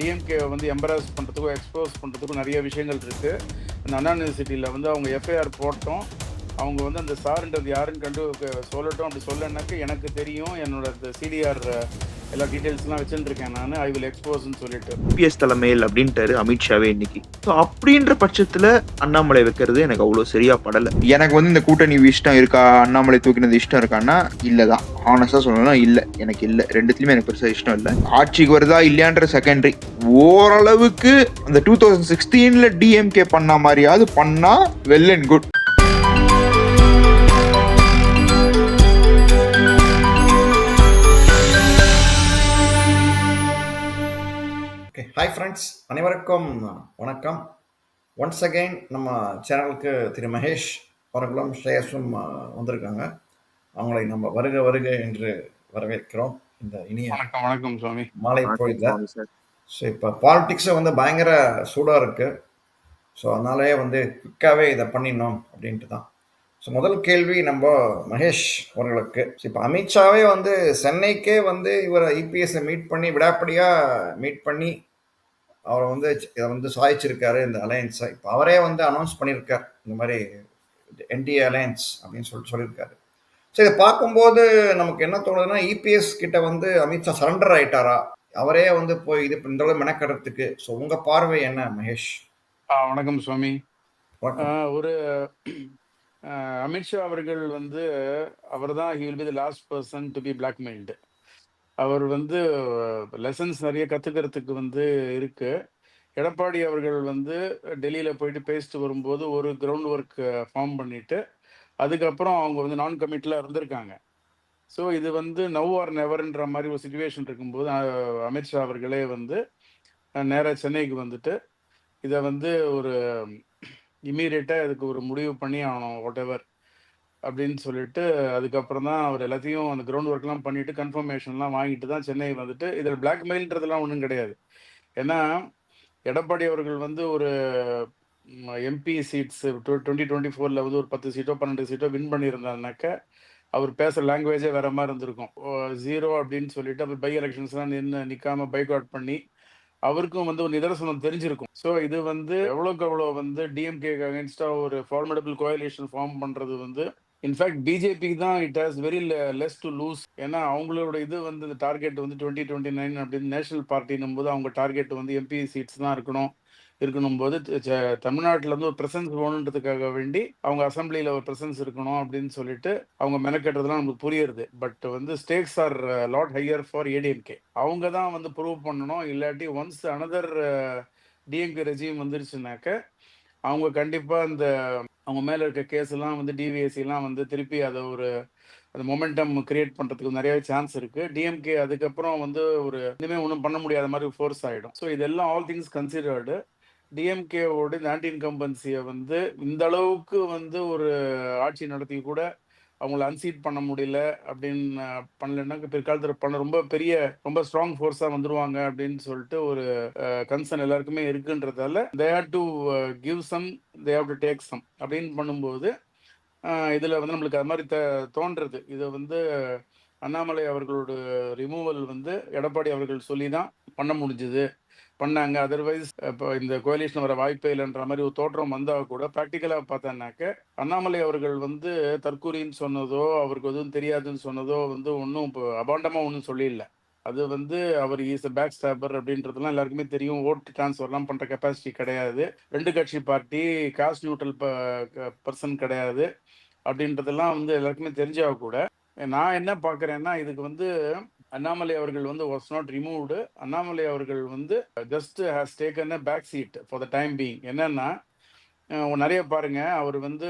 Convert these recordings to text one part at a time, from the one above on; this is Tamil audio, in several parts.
டிஎம்கே வந்து எம்பராஸ் பண்ணுறதுக்கும் எக்ஸ்போஸ் பண்ணுறதுக்கும் நிறைய விஷயங்கள் இருக்குது அந்த அண்ணா யூனிவர்சிட்டியில் வந்து அவங்க எஃப்ஐஆர் போட்டோம். அவங்க வந்து அந்த சாருன்றது யாருன்னு கண்டு சொல்லட்டும் அப்படி சொல்லனாக்க எனக்கு தெரியும். என்னோட சிடிஆர் எல்லா டீட்டெயில்ஸ்லாம் வச்சுருக்கேன் நான். ஐ வில் எக்ஸ்போஸ்ன்னு சொல்லிட்டு. பிஎஸ் தலைமையில் அப்படின்ட்டாரு அமித்ஷாவே இன்னைக்கு. ஸோ அப்படின்ற பட்சத்துல அண்ணாமலை வைக்கிறது எனக்கு அவ்வளோ சரியா படல. எனக்கு வந்து இந்த கூட்டணி இஷ்டம் இருக்கா? அண்ணாமலை தூக்கினது இஷ்டம் இருக்கான்னா இல்லதான். ஆனஸ்டா சொல்லணும்னா இல்ல. எனக்கு இல்ல. ரெண்டுத்துலயுமே எனக்கு பெருசா இஷ்டம் இல்ல. ஆட்சிக்கு வருதா இல்லையான்ற செகண்டரி ஓரளவுக்கு அந்த டூ தௌசண்ட் சிக்ஸ்டீன்ல டிஎம்கே பண்ண மாதிரியாவது பண்ணா well and good hi friends அனைவருக்கும் வணக்கம். ஒன்ஸ் அகைன் நம்ம சேனலுக்கு திரு மகேஷ் அவர்களும் ஸ்ரேயஸும் வந்திருக்காங்க. அவங்களை நம்ம வருக வருக என்று வரவேற்கிறோம் இந்த இனிய வணக்கம் வணக்கம் சுவாமி. மாலை பொழுதுல. சார். ஸோ இப்போ பாலிடிக்ஸை வந்து பயங்கர சூடாக இருக்குது ஸோ அதனாலேயே வந்து குயிக்காகவே இதை பண்ணிடணும் அப்படின்ட்டு தான். ஸோ முதல் கேள்வி நம்ம மகேஷ் அவர்களுக்கு. இப்போ அமித்ஷாவே வந்து சென்னைக்கே வந்து இவரை இபிஎஸ்ஸை மீட் பண்ணி விடாப்படியாக மீட் பண்ணி அவரை வந்து இதை வந்து சாய்ச்சிருக்காரு இந்த அலையன்ஸை இப்போ அவரே வந்து அனௌன்ஸ் பண்ணியிருக்கார். இந்த மாதிரி என்டிஏ அலையன்ஸ் அப்படின்னு சொல்லிட்டு சொல்லியிருக்காரு. ஸோ இதை பார்க்கும்போது நமக்கு என்ன தோணுதுன்னா இபிஎஸ் கிட்ட வந்து அமித்ஷா சரண்டர் ஆயிட்டாரா? அவரே வந்து போய் இது இந்த அளவு மெனக்கடறதுக்கு. ஸோ உங்க பார்வை என்ன மகேஷ்? வணக்கம் சுவாமி. ஒரு அமித்ஷா அவர்கள் வந்து அவர் தான் he will be the last person to be blackmailed அவர் வந்து லெசன்ஸ் நிறைய கற்றுக்கிறதுக்கு வந்து இருக்கு. எடப்பாடி அவர்கள் வந்து டெல்லியில் போயிட்டு பேசிட்டு வரும்போது ஒரு கிரவுண்ட் ஒர்க் ஃபார்ம் பண்ணிட்டு அதுக்கப்புறம் அவங்க வந்து நான் கமிட்டில் இருந்திருக்காங்க. ஸோ இது வந்து நவ் ஆர் நெவர்ன்ற மாதிரி ஒரு சுச்சுவேஷன் இருக்கும்போது அமித்ஷா அவர்களே வந்து நேராக சென்னைக்கு வந்துட்டு இதை வந்து ஒரு இமீடியட்டாக இதுக்கு ஒரு முடிவு பண்ணி ஆகணும் வாட் எவர் அப்படின்னு சொல்லிட்டு அதுக்கப்புறம் தான் அவர் எல்லாத்தையும் அந்த கிரவுண்ட் ஒர்க்லாம் பண்ணிட்டு கன்ஃபர்மேஷன்லாம் வாங்கிட்டு தான் சென்னை வந்துட்டு இதில் பிளாக்மெயில்ன்றதுலாம் ஒன்றும் கிடையாது. ஏன்னா எடப்பாடி அவர்கள் வந்து ஒரு எம்பி சீட்ஸ் டுவெண்ட்டி டுவெண்ட்டி ஃபோரில் வந்து ஒரு பத்து சீட்டோ பன்னெண்டு சீட்டோ வின் பண்ணியிருந்தாருனாக்க அவர் பேசுகிற லாங்குவேஜே வேற மாதிரி இருந்திருக்கும். ஜீரோ அப்படின்னு சொல்லிட்டு அப்புறம் பை எலெக்ஷன்ஸ்லாம் நின்று நிற்காம பைக் அவுட் பண்ணி அவருக்கும் வந்து ஒரு நிதர்சனம் தெரிஞ்சிருக்கும். ஸோ இது வந்து எவ்வளோக்கு எவ்வளோ வந்து டிஎம்கேக்கு அகேன்ஸ்டாக ஒரு ஃபார்மடபிள் கோயலேஷன் ஃபார்ம் பண்ணுறது வந்து இன்ஃபேக்ட் பிஜேபிக்கு தான் it has very less to lose ஏன்னா அவங்களோட இது வந்து டார்கெட் வந்து டுவெண்ட்டி டுவெண்ட்டி நைன் அப்படின்னு நேஷனல் பார்ட்டினும் போது அவங்க டார்கெட் வந்து எம்பி சீட்ஸ் தான் இருக்கணும். இருக்கணும் போது தமிழ்நாட்டில் வந்து ஒரு பிரசன்ஸ் வேணுன்றதுக்காக வேண்டி அவங்க அசம்பிளியில் ஒரு பிரசன்ஸ் இருக்கணும் அப்படின்னு சொல்லிட்டு அவங்க மெனக்கட்டுறதுலாம் நமக்கு புரியுது பட் வந்து stakes are lot higher for ADMK அவங்க தான் வந்து ப்ரூவ் பண்ணணும். இல்லாட்டி ஒன்ஸ் அனதர் டிஎம்கே ரெஜிம் வந்துருச்சுனாக்க அவங்க கண்டிப்பாக இந்த அவங்க மேல இருக்க கேஸ் எல்லாம் வந்து டிவிஎஸ்சி எல்லாம் வந்து திருப்பி அதை ஒரு அந்த மொமெண்டம் கிரியேட் பண்றதுக்கு நிறைய சான்ஸ் இருக்கு. டிஎம்கே அதுக்கப்புறம் வந்து ஒரு இனிமே ஒன்றும் பண்ண முடியாத மாதிரி ஃபோர்ஸ் ஆயிடும். ஸோ இதெல்லாம் ஆல் திங்ஸ் கன்சிடர்டு டிஎம்கேவோட இந்த ஆன்டி இன்கம்பன்சியை வந்து இந்த அளவுக்கு வந்து ஒரு ஆட்சி நடத்தி கூட அவங்கள அன்சீட் பண்ண முடியல அப்படின்னு பண்ணலன்னா பிற்காலத்தில் பண்ண ரொம்ப பெரிய ரொம்ப ஸ்ட்ராங் ஃபோர்ஸாக வந்துருவாங்க அப்படின்னு சொல்லிட்டு ஒரு கன்சர்ன் எல்லாருக்குமே இருக்குன்றதால they have to give some they have to take some அப்படின்னு பண்ணும்போது இதில் வந்து நம்மளுக்கு அது மாதிரி த- தோன்றது. இதை வந்து அண்ணாமலை அவர்களோட ரிமூவல் வந்து எடப்பாடி அவர்கள் சொல்லி தான் பண்ண முடிஞ்சது. பண்ணாங்க. அதர்வைஸ் இப்போ இந்த கோலிஷன் வர வாய்ப்பே இல்லைன்ற மாதிரி ஒரு தோற்றம் வந்தால் கூட ப்ராக்டிக்கலாக பார்த்தோன்னாக்க அண்ணாமலை அவர்கள் வந்து தற்கூரின்னு சொன்னதோ அவருக்கு எதுவும் தெரியாதுன்னு சொன்னதோ வந்து ஒன்றும் இப்போ அபாண்டமாக ஒன்றும் சொல்லிடல அது வந்து அவர் இஸ் பேக் ஸ்டாப்பர் அப்படின்றதுலாம் எல்லாருக்குமே தெரியும். ஓட்டு டிரான்ஸ்ஃபர்லாம் பண்ணுற கெப்பாசிட்டி கிடையாது. ரெண்டு கட்சி பார்ட்டி காஸ்ட் நியூட்ரல் பர்சன் கிடையாது. அப்படின்றதெல்லாம் வந்து எல்லாருக்குமே தெரிஞ்சாக கூட நான் என்ன பார்க்குறேன்னா இதுக்கு வந்து அண்ணாமலை அவர்கள் வந்து வாஸ் நாட் ரிமூவ்டு அண்ணாமலை அவர்கள் வந்து just has taken a back seat for the time being என்னன்னா நிறைய பாருங்க அவர் வந்து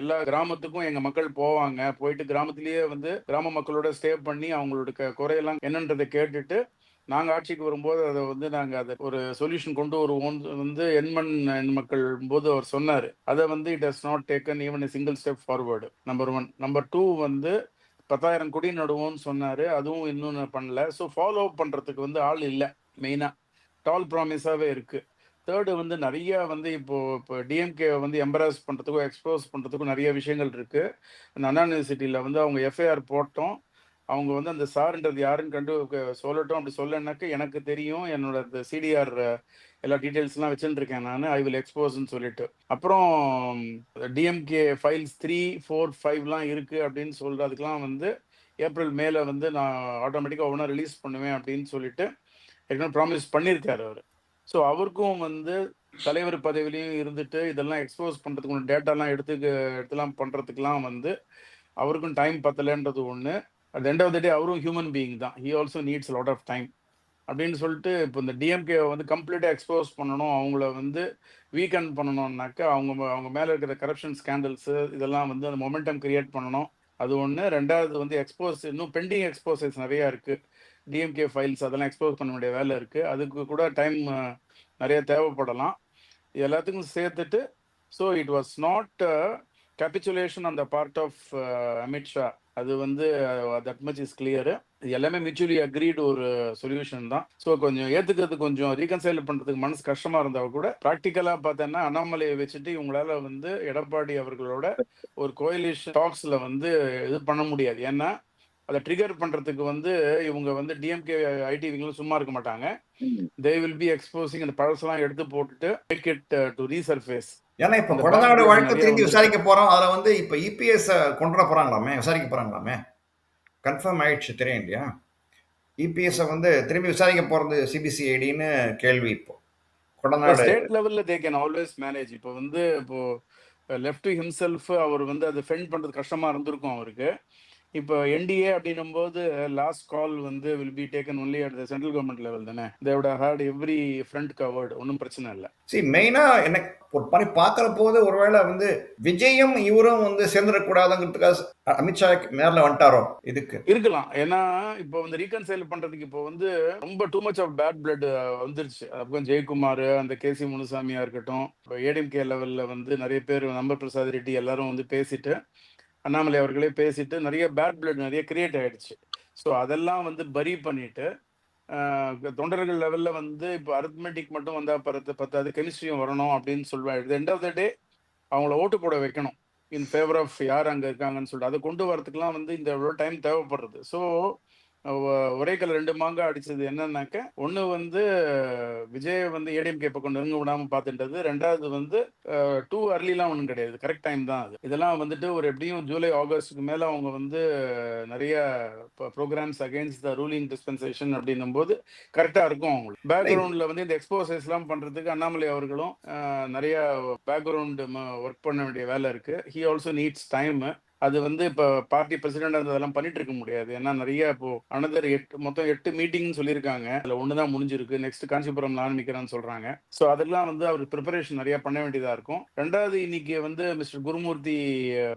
எல்லா கிராமத்துக்கும் எங்க மக்கள் போவாங்க. போயிட்டு கிராமத்திலேயே வந்து கிராம மக்களோட ஸ்டே பண்ணி அவங்களோட குறையெல்லாம் என்னன்றதை கேட்டுட்டு நாங்கள் ஆட்சிக்கு வரும்போது அதை வந்து நாங்கள் அதை ஒரு சொல்யூஷன் கொண்டு வருவோம் வந்து எண்மண் எண் மக்கள் போது அவர் சொன்னார். அதை வந்து it has not taken even single step forward number one number two வந்து பத்தாயிரம் கொடி நடுவோம்னு சொன்னாரு. அதுவும் இன்னும் பண்ணல. ஸோ ஃபாலோ அப் பண்றதுக்கு வந்து ஆள் இல்லை மெயினா டால் ப்ராமிஸாவே இருக்கு. தேர்டு வந்து நிறைய வந்து இப்போ இப்போ டிஎம்கே வந்து எம்பராஸ் பண்றதுக்கும் எக்ஸ்போஸ் பண்றதுக்கும் நிறைய விஷயங்கள் இருக்கு. அந்த அண்ணா யூனிவர்சிட்டியில வந்து அவங்க எஃப்ஐஆர் போட்டோம். அவங்க வந்து அந்த சார்ன்றது யாருன்னு கண்டு சொல்லட்டும் அப்படி சொல்லனாக்க எனக்கு தெரியும். என்னோட இந்த சிடிஆர் எல்லா டீட்டெயில்ஸ்லாம் வச்சுருக்கேன் நான். ஐ வில் எக்ஸ்போஸ்ன்னு சொல்லிட்டு. அப்புறம் டிஎம்கே ஃபைல்ஸ் த்ரீ ஃபோர் ஃபைவ்லாம் இருக்குது அப்படின்னு சொல்கிறதுக்கெலாம் வந்து ஏப்ரல் மேல வந்து நான் ஆட்டோமேட்டிக்காக ஒன்றா ரிலீஸ் பண்ணுவேன் அப்படின்னு சொல்லிட்டு ஏற்கனவே ப்ராமிஸ் பண்ணியிருக்காரு அவர். ஸோ அவருக்கும் வந்து தலைவர் பதவியிலையும் இருந்துட்டு இதெல்லாம் எக்ஸ்போஸ் பண்ணுறதுக்கு டேட்டாலாம் எடுத்து எடுத்துலாம் பண்ணுறதுக்கெலாம் வந்து அவருக்கும் டைம் பத்தலைன்றது ஒன்று at end of the day அவரும் ஹியூமன் பீயிங் தான். He also needs lot of time அப்படின்னு சொல்லிட்டு இப்போ இந்த டிஎம்கே வந்து கம்ப்ளீட்டாக எக்ஸ்போஸ் பண்ணணும். அவங்கள வந்து வீக்கெண்ட் பண்ணணும்னாக்கா அவங்க அவங்க மேலே இருக்கிற கரப்ஷன் ஸ்கேண்டல்ஸு இதெல்லாம் வந்து அந்த மொமெண்டம் கிரியேட் பண்ணணும். அது ஒன்று ரெண்டாவது வந்து எக்ஸ்போஸ் இன்னும் பெண்டிங் எக்ஸ்போசஸ் நிறையா இருக்குது டிஎம்கே ஃபைல்ஸ் அதெல்லாம் எக்ஸ்போஸ் பண்ண வேண்டிய வேலை இருக்குது அதுக்கு கூட டைம் நிறைய தேவைப்படலாம். இது எல்லாத்துக்கும் சேர்த்துட்டு so it was not capitulation அந்த பார்ட் ஆஃப் அமித்ஷா. அது வந்து தட் மச் இஸ் கிளியர் எல்லாமே மியூச்சுவலி அக்ரீடு ஒரு சொல்யூஷன் தான். ஸோ கொஞ்சம் ஏத்துக்கிறது கொஞ்சம் ரீகன்சைல் பண்றதுக்கு மனசு கஷ்டமா இருந்தா கூட ப்ராக்டிக்கலா பார்த்தோன்னா அண்ணாமலையை வச்சுட்டு இவங்களால வந்து எடப்பாடி அவர்களோட ஒரு கோயிலிஷன் டாக்ஸ்ல வந்து இது பண்ண முடியாது. ஏன்னா அதை ட்ரிகர் பண்றதுக்கு வந்து இவங்க வந்து டிஎம்கே ஐடிவிங்களும் சும்மா இருக்க மாட்டாங்க. தே வில் பி எக்ஸ்போசிங் அந்த பழசெல்லாம் எடுத்து போட்டுட்டு மேக் இட் டு ரீசர்ஃபேஸ் ஏன்னா இப்போ கொடநாடு வழக்கு திரும்பி விசாரிக்க போறோம். அதுல வந்து இப்போ இபிஎஸ் கொண்டு வர போறாங்களாமே? விசாரிக்க போறாங்களாமே? கன்ஃபார்ம் ஆயிடுச்சு தெரியும் இல்லையா? இபிஎஸ் வந்து திரும்பி விசாரிக்க போறது சிபிசிஐடின்னு கேள்வி இப்போ. கொடநாடு ஸ்டேட் லெவல்ல தே கேன் ஆல்வேஸ் மேனேஜ் இப்போ வந்து இப்போ லெஃப்ட் டு ஹிம்செல்ஃப் அவர் வந்து அதை ஃபெண்ட் பண்றது கஷ்டமா இருந்திருக்கும் அவருக்கு. இப்போ என்டிஏ அப்படின்னும் போது லாஸ்ட் கால் வந்து will be taken only at the central government level தானே? தேவோட ஹேட் எவ்ரி ஃப்ரண்ட் கவர்டு ஒன்றும் பிரச்சனை இல்லை. சரி மெயினா எனக்கு ஒரு மாதிரி பார்க்குற போது ஒருவேளை வந்து விஜயும் இவரும் வந்து சேர்ந்துடக்கூடாதுங்கிறதுக்காக அமித்ஷா நேரில் வந்துட்டாரோ? இதுக்கு. இருக்கலாம். ஏன்னா இப்போ வந்து ரீகன்சைல் பண்றதுக்கு இப்போ வந்து ரொம்ப too much of bad blood வந்துருச்சு. அப்போ ஜெயக்குமார் அந்த கேசி முனுசாமியா இருக்கட்டும் இப்போ ஏடிஎம்கே லெவல்ல வந்து நிறைய பேர் நம்பர் பிரசாத் ரெட்டி எல்லாரும் வந்து பேசிட்டு அண்ணாமலை அவர்களே பேசிட்டு நிறைய பேட் பிளட் நிறைய கிரியேட் ஆயிடுச்சு. ஸோ அதெல்லாம் வந்து பரி பண்ணிட்டு தொண்டர்கள் லெவல்ல வந்து இப்போ அரித்மெட்டிக் மட்டும் வந்தா பரத்து பத்தாது கெமிஸ்ட்ரியும் வரணும் அப்படின்னு சொல்லுவாங்க எண்ட் ஆஃப் த டே அவங்கள ஓட்டு போட வைக்கணும். இன் ஃபேவர் ஆஃப் யார் அங்கே இருக்காங்கன்னு சொல்லிட்டு. அதை கொண்டு வரத்துக்குலாம் வந்து இந்த எவ்வளோ டைம் தேவைப்படுறது. ஸோ ஒரே கல் ரெண்டு மாங்கா அடிச்சது என்னன்னாக்க ஒன்று வந்து விஜய் வந்து ஏடிஎம்கே பக்கம் நெருங்க விடாம பார்த்துட்டது ரெண்டாவது வந்து டூ அர்லிலாம் ஒன்றும் கிடையாது. கரெக்ட் டைம் தான் அது. இதெல்லாம் வந்துட்டு ஒரு எப்படியும் ஜூலை ஆகஸ்ட்டுக்கு மேலே அவங்க வந்து நிறைய programmes against the ruling dispensation அப்படின்னும் போது கரெக்டாக இருக்கும் அவங்களுக்கு. பேக்ரவுண்டில் வந்து இந்த எக்ஸ்போசைஸ்லாம் பண்ணுறதுக்கு அண்ணாமலை அவர்களும் நிறைய பேக்ரவுண்டு ஒர்க் பண்ண வேண்டிய வேலை இருக்கு. ஹி ஆல்சோ நீட்ஸ் டைம் அது வந்து இப்போ பார்ட்டி பிரசிடென்ட் அதெல்லாம் பண்ணிட்டு இருக்க முடியாது. ஏன்னா நிறைய இப்போ அனதர் எட்டு மொத்தம் எட்டு மீட்டிங்னு சொல்லியிருக்காங்க. அதில் ஒன்று தான் முடிஞ்சிருக்கு. நெக்ஸ்ட் காஞ்சிபுரம்ல ஆரம்பிக்கிறான்னு சொல்றாங்க. ஸோ அதெல்லாம் வந்து அவர் ப்ரிப்பரேஷன் நிறைய பண்ண வேண்டியதா இருக்கும். ரெண்டாவது இன்னைக்கு வந்து மிஸ்டர் குருமூர்த்தி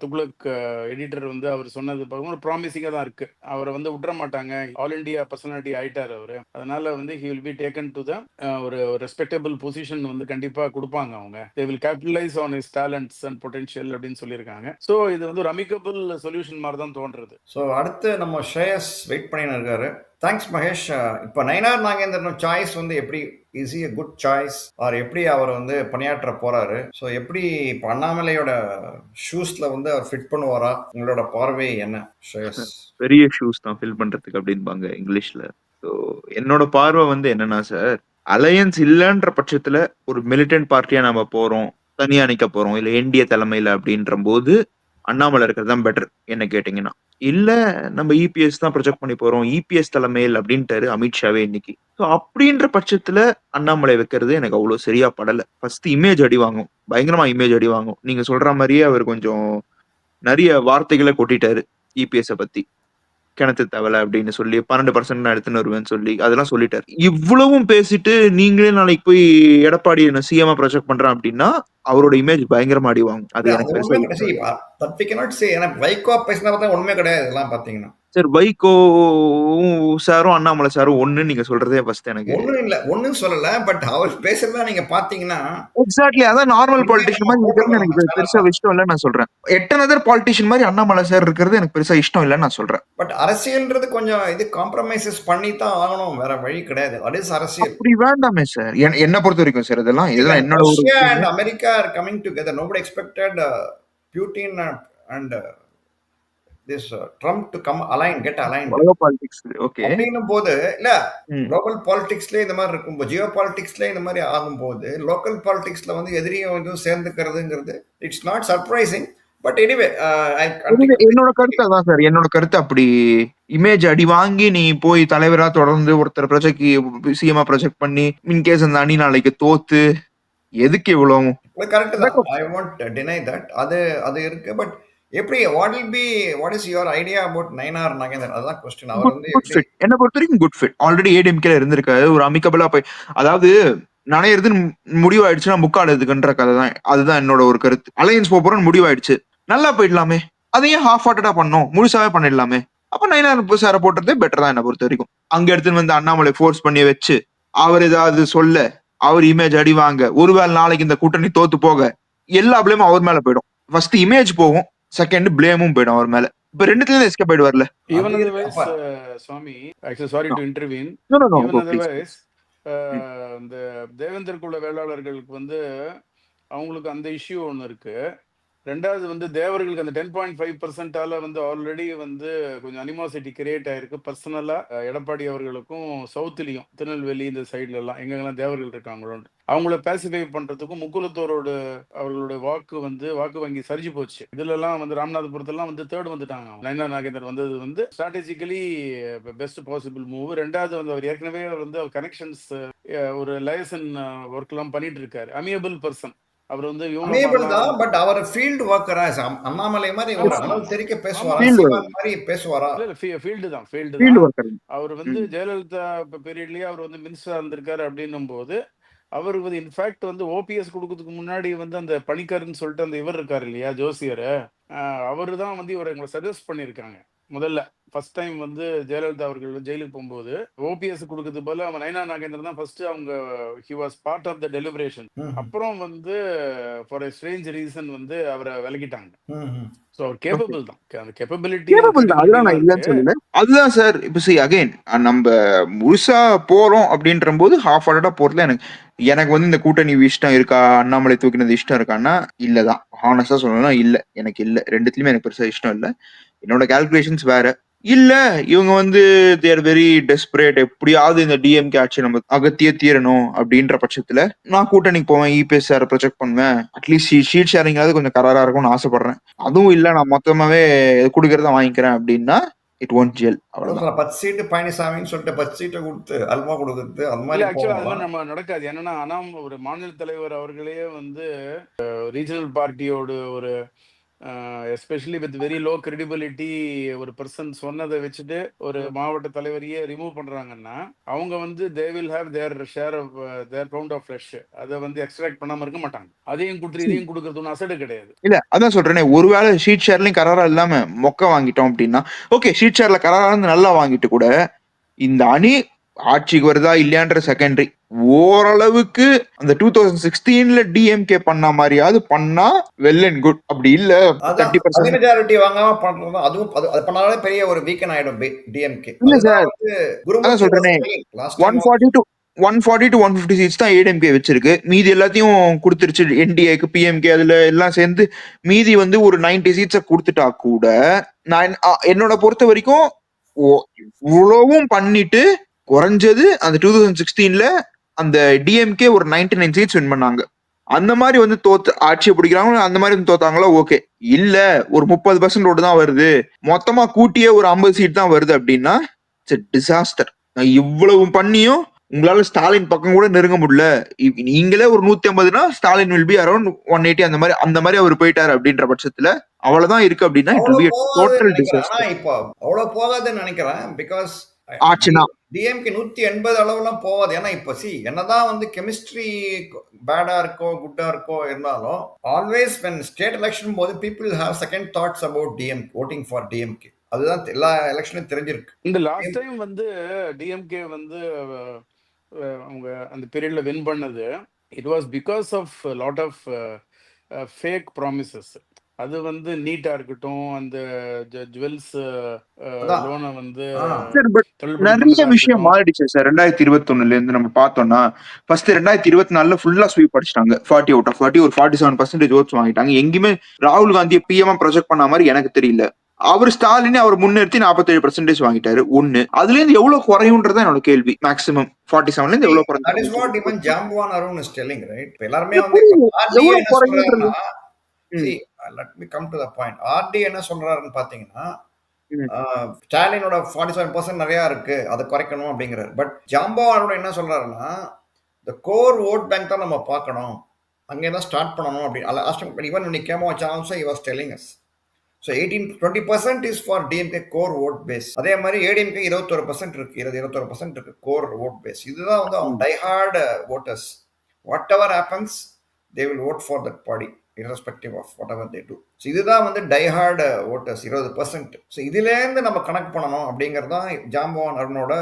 துக்ளக் எடிட்டர் வந்து அவர் சொன்னது பார்க்கும்போது ப்ராமிசிங்காக தான் இருக்கு. அவரை வந்து விட்டுற மாட்டாங்க. ஆல் இண்டியா பர்சனாலிட்டி ஆயிட்டார் அவர். அதனால வந்து he will be taken to the ஒரு ரெஸ்பெக்டபிள் பொசிஷன் வந்து கண்டிப்பாக கொடுப்பாங்க அவங்க. They will capitalise on is talents and potential அப்படின்னு சொல்லியிருக்காங்க. ஸோ இது வந்து ஒரு அமிக்கபிள் சொல்யூஷன் மாதிரி தான் தோன்றது ஸோ அடுத்து நம்ம ஷேயஸ் வெயிட் பண்ணின்னு இருக்காரு. தேங்க்ஸ் மகேஷ். இப்போ நயனார் நாகேந்திரன் சாய்ஸ் வந்து எப்படி இஸ் a குட் சாய்ஸ் அவர் எப்படி அவர் வந்து பணியாற்ற போறாரு? ஸோ எப்படி இப்போ அண்ணாமலையோட ஷூஸ்ல வந்து அவர் ஃபிட் பண்ணுவாரா? உங்களோட பார்வை என்ன ஷேயஸ் பெரிய ஷூஸ் தான் ஃபில் பண்றதுக்கு அப்படின்பாங்க இங்கிலீஷ்ல. ஸோ என்னோட பார்வை வந்து என்னன்னா சார் அலையன்ஸ் இல்லைன்ற பட்சத்துல ஒரு மிலிட்டன்ட் பார்ட்டியா நம்ம போறோம் தனியா நிக்க போறோம் இல்ல என்டிஏ தலைமையில அப்படின்ற போது அண்ணாமலை இருக்கிறது தான் பெட்டர் என்ன கேட்டிங்கன்னா. இல்ல நம்ம இபிஎஸ் தான் ப்ரொஜெக்ட் பண்ணி போறோம். இபிஎஸ் தலைமையில் அப்படின்ட்டாரு அமித்ஷாவே இன்னைக்கு. ஸோ அப்படின்ற பட்சத்துல அண்ணாமலை வைக்கிறது எனக்கு அவ்வளவு சரியா படல. ஃபர்ஸ்ட் இமேஜ் அடி வாங்கும். பயங்கரமா இமேஜ் அடி வாங்கும். நீங்க சொல்ற மாதிரியே அவர் கொஞ்சம் நிறைய வார்த்தைகளை கொட்டிட்டாரு இபிஎஸை பத்தி. கிணத்து தவளை அப்படின்னு சொல்லி பன்னெண்டு பர்சன்ட் நான் எடுத்துன்னு வருவேன்னு சொல்லி அதெல்லாம் சொல்லிட்டாரு. இவ்வளவும் பேசிட்டு நீங்களே நாளைக்கு போய் எடப்பாடி என்ன சிஎம் ப்ரொஜெக்ட் பண்றேன் அப்படின்னா அவரோட இமேஜ் பயங்கரமா அடி வாங்கும். அது எனக்கு வைகோ பேசினா பார்த்தா ஒண்ணுமே கிடையாது இதெல்லாம் பார்த்தீங்கன்னா. சார் வைகோ சாரும் அண்ணாமலை சாரும் ஒண்ணு நீங்க சொல்றதே ஃபர்ஸ்ட் எனக்கு. ஒண்ணும் இல்ல ஒண்ணும் சொல்லல பட் அவர் பேசுறதா நீங்க பாத்தீங்கன்னா எக்ஸாக்ட்லி அதான் நார்மல் பாலிட்டிஷியன் மாதிரி இருக்கிறது எனக்கு பெருசா இஷ்டம் இல்லைன்னு நான் சொல்றேன். எட்டனதர் பாலிட்டிஷியன் மாதிரி அண்ணாமலை சார் இருக்கிறது எனக்கு பெருசா இஷ்டம் இல்லைன்னு நான் சொல்றேன். பட் அரசியல்ன்றது கொஞ்சம் இது காம்ப்ரமைசஸ் பண்ணி தான் ஆகணும் வேற வழி கிடையாது. அது இஸ் அரசியல். அப்படி வேண்டாமே சார். என்ன பொறுத்த வரைக்கும் சார் இதெல்லாம் இதெல்லாம் என்னோட America are coming together nobody expected Putin and this Trump to come align get align okay அப்படின்னும் போது இல்ல. குளோபல் பாலிடிக்ஸ்ல இந்த மாதிரி இருக்கும். ஜியோ பாலிடிக்ஸ்ல இந்த மாதிரி ஆகும்போது லோக்கல் பாலிடிக்ஸ்ல வந்து எதிரியும் இதுவும் சேர்ந்துக்கிறதுங்கிறது it's not surprising but anyway என்னோட கருத்து அதான் சார் என்னோட கருத்து அப்படி. இமேஜ் அடி வாங்கி நீ போய் தலைவரா தொடர்ந்து ஒருத்தர் ப்ரொஜெக்ட் சிஎம்ஆ ப்ரொஜெக்ட் பண்ணி இன்கேஸ் அந்த அணி நாளைக்கு தோத்து எதுக்கு இவ்வளவு? கரெக்ட் தான். ஐ வாண்ட் டினை தட் அது அது இருக்கு. பட் எப்படி what will be what is your idea about Nainar Nagendar அதுதான் கொஸ்டின் அவர் வந்து குட் ஃபிட் என்ன பொறுத்த வரைக்கும் குட் ஃபிட் ஆல்ரெடி ஏடிஎம்கேல இருந்திருக்காரு. ஒரு அமிக்கபிளா போய் அதாவது நனையிறதுன்னு முடிவாயிடுச்சுன்னா முக்காடுறதுக்குன்ற கதை தான். அதுதான் என்னோட ஒரு கருத்து. அலையன்ஸ் போறோம்னு முடிவாயிடுச்சு. நல்லா போயிடலாமே. அதையும் ஹாஃப் ஹார்ட்டடா பண்ணோம். முழுசாவே பண்ணிடலாமே. அப்ப நைனார் சார போட்டதே பெட்டர் தான் என்ன பொறுத்த வரைக்கும். அங்க எடுத்துன்னு வந்து அண்ணாமலை ஃபோர்ஸ் பண்ணி வச்சு அவர் ஏதாவது சொல்ல அவர் இமேஜ் அடி வாங்க ஒருவேளை நாளைக்கு இந்த கூட்டணி தோத்து போக எல்லா பிளேமும் அவர் மேல போயிடும். ஃபர்ஸ்ட் இமேஜ் போகும். செகண்ட் பிளேமும் போயிடும் அவர் மேல. இப்ப ரெண்டுத்துல எஸ்கேப் ஆயிடு வரல ஈவன் அது otherwise Swamy actually sorry to intervene even. Otherwise இந்த தேவேந்தர் குல வேளாளர்களுக்கு வந்து அவங்களுக்கு அந்த இஷ்யூ ஒன்று இருக்கு. ரெண்டாவது வந்து தேவர்களுக்கு அந்த டென் பாயிண்ட் ஃபைவ் பர்சன்டால வந்து ஆல்ரெடி வந்து கொஞ்சம் அனிமாசிட்டி கிரியேட் ஆயிருக்கு. பர்சனலா எடப்பாடி அவர்களுக்கும் சவுத்துலயும் திருநெல்வேலி இந்த சைட்ல எல்லாம் எங்கெங்கெல்லாம் தேவர்கள் இருக்காங்களோ அவங்கள பேசிஃபை பண்றதுக்கும் முக்குலத்தோரோட அவர்களோட வாக்கு வந்து வாக்கு வங்கி சரிஞ்சு போச்சு. இதுல எல்லாம் வந்து ராமநாதபுரத்தெல்லாம் வந்து தேர்ட் வந்துட்டாங்க நயனா நாகேந்தர் வந்தது வந்து ஸ்ட்ராட்டஜிக்கலி பெஸ்ட் பாசிபிள் மூவ் ரெண்டாவது வந்து அவர் ஏற்கனவே வந்து அவர் கனெக்ஷன்ஸ் ஒரு லைசன் ஒர்க் எல்லாம் பண்ணிட்டு இருக்காரு அமியபிள் பர்சன் அவர் வந்து மாதிரிலாம் தான் பட் அவர் ஃபீல்டு ஒர்க்கரா அண்ணாமலை மாதிரி ஒரு ஆமா. அனல் தெரிக்க பேசுவாரா? மாதிரி பேசுவாரா? ஃபீல்டு தான் ஃபீல்டு அவர் வந்து. ஜெயலலிதா பீரியட்லயே அவர் வந்து மினிஸ்டரா இருந்திருக்காரு அப்படின்னும் போது அவர் வந்து இன்ஃபேக்ட் வந்து ஓபிஎஸ் கொடுக்கறதுக்கு முன்னாடி வந்து அந்த பணிக்கர்னு சொல்லிட்டு அந்த இவர் இருக்காரு இல்லையா ஜோசியர்? அவர் தான் வந்து இவரை எங்களை சஜஸ்ட் பண்ணியிருக்காங்க. முதல்ல ஃபர்ஸ்ட் டைம் வந்து ஜெயலலிதா அவர்கள் ஜெயிலுக்கு போகும்போது ஓபிஎஸ் கொடுக்கறது போல அவன் நயனா நாகேந்திரன் தான் ஃபர்ஸ்ட் அவங்க he was part of the deliberation அப்புறம் வந்து ஃபார் எ ஸ்ட்ரேஞ்ச் ரீசன் வந்து அவரை விலகிட்டாங்க. ஸோ அவர் கேப்பபிள் தான். அந்த கேப்பபிலிட்டி கேப்பபிள் தான். அதெல்லாம் நான் இல்லைன்னு சொல்லல அதுதான் சார் இப்ப சி அகைன் நம்ம முழுசா போறோம் அப்படின்ற போது ஹாஃப் ஹார்டடா போறதுல எனக்கு எனக்கு வந்து இந்த கூட்டணி இஷ்டம் இருக்கா அண்ணாமலை தூக்கினது இஷ்டம் இருக்கான்னா இல்லதான். ஹானஸ்டா சொல்லணும்னா இல்ல. எனக்கு இல்ல. ரெண்டுத்துலயுமே எனக்கு பெருசா இஷ்டம் இல்ல. என்னோட கால்குலேஷன்ஸ் வேற. இல்ல இவங்க வந்து தேர் வெரி டெஸ்பரேட் எப்படியாவது இந்த டிஎம்கே ஆட்சி நம்ம அகத்தியே தீரணும் அப்படின்ற பட்சத்துல நான் கூட்டணிக்கு போவேன் இபிஎஸ் சார் ப்ரொஜெக்ட் பண்ணுவேன். அட்லீஸ்ட் ஷீட் ஷேரிங்காவது கொஞ்சம் கராரா இருக்கும்னு ஆசைப்படுறேன். அதுவும் இல்ல நான் மொத்தமாவே கொடுக்கறத வாங்கிக்கிறேன் அப்படின்னா இட் ஒன்ட் ஜெல் அவ்வளவுதான். பத்து சீட்டு பழனிசாமின்னு சொல்லிட்டு பத்து சீட்டை கொடுத்து அல்வா கொடுக்குறது அது மாதிரி ஆக்சுவலா அது மாதிரி நம்ம நடக்காது. என்னன்னா ஆனா ஒரு மாநில தலைவர் அவர்களே வந்து ரீஜனல் பார்ட்டியோட ஒரு especially with very low credibility ஒரு பர்சன் சொன்னதை வச்சுட்டு ஒரு மாவட்ட தலைவரையே ரிமூவ் பண்றாங்கன்னா அவங்க வந்து they will have their share of their pound of flesh அதை வந்து எக்ஸ்ட்ராக்ட் பண்ணாம இருக்க மாட்டாங்க. அதையும் கொடுத்துட்டு இதையும் கொடுக்கறது ஒன்றும் அசடு கிடையாது. இல்ல அதான் சொல்றேனே ஒருவேளை ஷீட் ஷேர்லயும் கராரா இல்லாம மொக்க வாங்கிட்டோம் அப்படின்னா ஓகே ஷீட் ஷேர்ல கராரா இருந்து நல்லா வாங்கிட்டு கூட இந்த அணி ஆட்சிக்கு வருதா இல்லையான்ற செகண்டரி ஓரளவுக்கு அந்த டூ தௌசண்ட் சிக்ஸ்டீன்ல டிஎம்கே பண்ண மாதிரியாவது பண்ணா வெல் அண்ட் குட் அப்படி இல்ல. தேர்ட்டி பர்சன்ட் மெஜாரிட்டி வாங்காம பண்றது அதுவும் அது பண்ணாலே பெரிய ஒரு வீக்கன் ஆயிடும் டிஎம்கே இல்ல சார். அதான் சொல்றேனே. One forty two one forty two one fifty seats தான் ஏடிஎம்கே வச்சிருக்கு. மீதி எல்லாத்தையும் கொடுத்துருச்சு என்டிஏக்கு பிஎம்கே அதுல எல்லாம் சேர்ந்து மீதி வந்து ஒரு 90 சீட்ஸை கொடுத்துட்டா கூட நான் என்னோட பொறுத்த வரைக்கும் இவ்வளவும் பண்ணிட்டு குறைஞ்சது அந்த டூ தௌசண்ட் சிக்ஸ்டீன்ல அந்த டிஎம்கே ஒரு 99 நைன் சீட்ஸ் வின் பண்ணாங்க. அந்த மாதிரி வந்து தோத்து ஆட்சியை பிடிக்கிறாங்க அந்த மாதிரி வந்து தோத்தாங்களோ ஓகே இல்ல ஒரு முப்பது பர்சன்ட் ஓட்டு தான் வருது. மொத்தமா கூட்டியே ஒரு ஐம்பது சீட் தான் வருது அப்படின்னா இட்ஸ் டிசாஸ்டர் இவ்வளவு பண்ணியும் உங்களால ஸ்டாலின் பக்கம் கூட நெருங்க முடியல. நீங்களே ஒரு நூத்தி ஐம்பதுனா Stalin will be around one eighty அந்த மாதிரி அந்த மாதிரி அவர் போயிட்டாரு அப்படின்ற பட்சத்துல அவ்வளவுதான் இருக்கு அப்படின்னா இட் பி டோட்டல் டிசாஸ்டர் இப்போ அவ்வளவு போகாதுன்னு நினைக்கிறேன் பிகாஸ் ஆச்சுன்னா. டிஎம்கே நூத்தி எண்பது அளவுலாம் போகாது. ஏன்னா இப்போ சி என்னதான் வந்து கெமிஸ்ட்ரி பேடா இருக்கோ குட்டா இருக்கோ இருந்தாலும் ஆல்வேஸ் வென் ஸ்டேட் எலெக்ஷன் போது people have second thoughts about DM voting for DMK அதுதான் எல்லா எலெக்ஷனும் தெரிஞ்சிருக்கு. இந்த லாஸ்ட் டைம் வந்து டிஎம்கே வந்து அவங்க அந்த பீரியட்ல வின் பண்ணது it was because of lot of fake promises அது வந்து நீட்டா இருக்கட்டும். அந்த ஜுவல்ஸ். லோனை வந்து நிறைய விஷயம். மாறிடுச்சு சார் ரெண்டாயிரத்தி இருபத்தொன்னுல இருந்து நம்ம பார்த்தோம்னா ஃபர்ஸ்ட் ரெண்டாயிரத்தி இருபத்தி நாலுல ஃபுல்லா ஸ்வீப் அடிச்சிட்டாங்க. ஃபார்ட்டி அவுட் ஆஃப் ஃபார்ட்டி ஒரு ஃபார்ட்டி செவன் பர்சன்டேஜ் ஓட்ஸ் வாங்கிட்டாங்க. எங்கேயுமே ராகுல் காந்தியை பிஎம் ப்ரொஜெக்ட் பண்ண மாதிரி எனக்கு தெரியல. அவர் ஸ்டாலினே அவர் முன்னிறுத்தி நாற்பத்தேழு பர்சன்டேஜ் வாங்கிட்டாரு. ஒண்ணு. அதுல இருந்து எவ்வளவு குறையுன்றதான் என்னோட கேள்வி மேக்ஸிமம் ஃபார்ட்டி செவன்ல இருந்து எவ்வளவு that telling see let me come to the point RT என்ன சொல்றாருன்னு பாத்தீங்கன்னா. ஆஹ், ஸ்டாலினோட ஃபார்ட்டி செவன் பர்சன்ட் நிறைய இருக்கு. அதை குறைக்கணும் அப்படிங்கிறாரு. பட் ஜாம்போ அருண் என்ன சொல்றாருன்னா இந்த கோர் ஓட் பேங்க் தான் நம்ம பார்க்கணும். அங்கே தான் ஸ்டார்ட் பண்ணணும் அப்படி. லாஸ்ட் ஈவன் நீ கேமோ also he was telling us. So eighteen twenty percent is for DMK core vote base அதே மாதிரி ஏடிஎம்கே இருபத்தொரு பர்சன்ட் இருக்கு. இருபது இருபத்தொரு பர்சன்ட் இருக்கு கோர் ஓட் பேஸ் இதுதான் வந்து அவங்க diehard voters whatever happens they will vote for that party irrespective of whatever they do so இதுதான் வந்து டைஹார்டு ஓட்டர்ஸ் இருபது பர்சன்ட் ஸோ இதுலேருந்து நம்ம கணக்கு பண்ணணும் அப்படிங்கிறது தான் ஜாம்பவான் அருணோட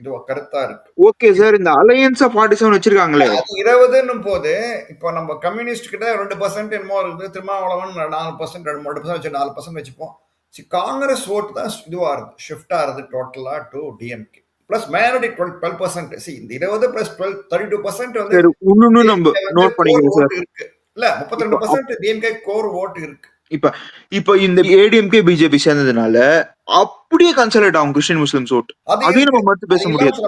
இது கருத்தா இருக்கு. ஓகே சார் இந்த அலையன்ஸா ஃபார்ட்டி செவன் வச்சிருக்காங்களே? இருபதுன்னும் போது இப்போ நம்ம கம்யூனிஸ்ட் கிட்ட ரெண்டு பர்சன்ட் என்னமோ இருக்குது. திருமாவளவன் நாலு பர்சன்ட் ரெண்டு மூணு பர்சன்ட் வச்சு நாலு பர்சன்ட் வச்சுப்போம். சரி காங்கிரஸ் ஓட்டு தான் இதுவாக இருக்குது ஷிஃப்ட் ஆகுது டோட்டலாக to DMK plus minority twelve twelve percent see இந்த இருபது plus twelve thirty two percent வந்து இருக்கு. இல்ல முப்பத்தி ரெண்டு பர்சன்ட் டிஎம்கே கோர் ஓட்டு இருக்கு. இப்ப இந்த ஏடிஎம்கே பிஜேபி சேர்ந்ததுனால அப்படியே கன்சல்ட் ஆகும் கிறிஸ்டின் முஸ்லிம்ஸ் ஓட் அது அதையும் நம்ம மறுத்து பேச முடியாது.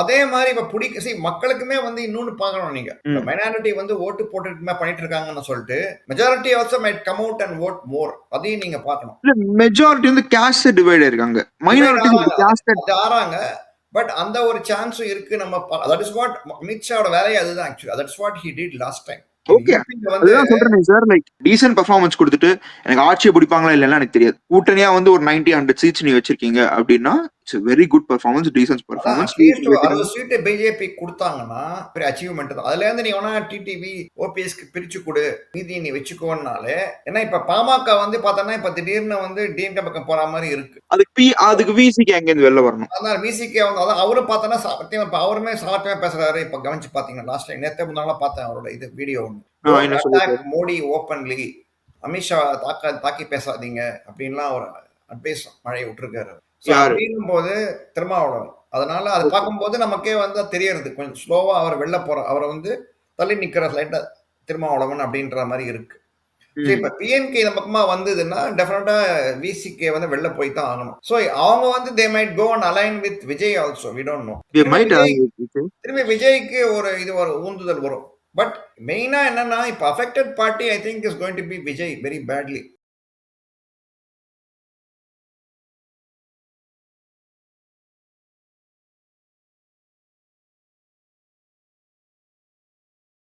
அதே மாதிரி இப்ப பிடிக்க see மக்களுக்குமே வந்து இன்னொன்னு பார்க்கணும் நீங்க. மைனாரிட்டி வந்து ஓட்டு போட்டுட்டு பண்ணிட்டு இருக்காங்கன்னு சொல்லிட்டு majority also might come out and vote more அதையும் நீங்க பார்க்கணும். இல்ல மெஜாரிட்டி வந்து கேஸ்ட் டிவைட் இருக்காங்க மைனாரிட்டி கேஸ்ட் ஆறாங்க. பட் அந்த ஒரு சான்ஸும் இருக்கு நம்ம தட் இஸ் வாட் அமித்ஷாவோட வேலையை அதுதான் actually that is what he did last time வந்து அதுதான் சொல்றேன் சார் லைக் டீசென்ட் பெர்ஃபார்மன்ஸ் கொடுத்துட்டு எனக்கு ஆட்சியை பிடிப்பாங்களா இல்லைன்னா எனக்கு தெரியாது. கூட்டணியா வந்து ஒரு 90 ஹண்ட்ரட் சீட்ஸ் நீ வச்சிருக்கீங்க அப்படின்னா it's very good performance decent performance அறுபது சீட்டு பிஜேபி கொடுத்தாங்கன்னா பெரிய அச்சீவ்மெண்ட் தான். அதுல இருந்து நீ வேணா டிடிவி ஓபிஎஸ்க்கு பிரிச்சு கொடு மீதி நீ வச்சுக்கோன்னாலே ஏன்னா இப்ப பாமக வந்து பார்த்தோன்னா இப்ப திடீர்னு வந்து டிஎம்கே பக்கம் போற மாதிரி இருக்கு. அதுக்கு பி அதுக்கு விசிக்கு எங்க இருந்து வெளில வரணும்? அதனால விசிகே வந்து அதான் அவரும் பார்த்தோன்னா சாத்தியம் இப்ப அவருமே சாத்தியமா பேசுறாரு. இப்ப கவனிச்சு பாத்தீங்கன்னா லாஸ்ட் டைம் நேத்தே முன்னால பார்த்தேன் அவரோட இது வீடியோ? ஒன்று மோடி ஓப்பன்லி அமித்ஷா தாக்க தாக்கி பேசாதீங்க அப்படின்லாம் அவர் அட்வைஸ் மழையை விட்டுருக்காரு? அப்படின்னும் போது திருமாவளவன் அதனால அது பார்க்கும்போது நமக்கே வந்து தெரியறது. கொஞ்சம் ஸ்லோவா அவர் வெளில போற அவரை வந்து தள்ளி நிக்கிற லைட்டா திருமாவளவன் அப்படின்ற மாதிரி இருக்கு. இப்ப பிஎன்கே இந்த பக்கமா வந்ததுன்னா டெஃபினட்டா விசிகே வந்து வெளில போய் தான் ஆகணும். ஸோ அவங்க வந்து they might go and align with Vijay also we don't know திரும்பி விஜய்க்கு ஒரு இது ஒரு ஊந்துதல் வரும். பட் மெயினா என்னன்னா இப்ப affected party I think is going to be Vijay very badly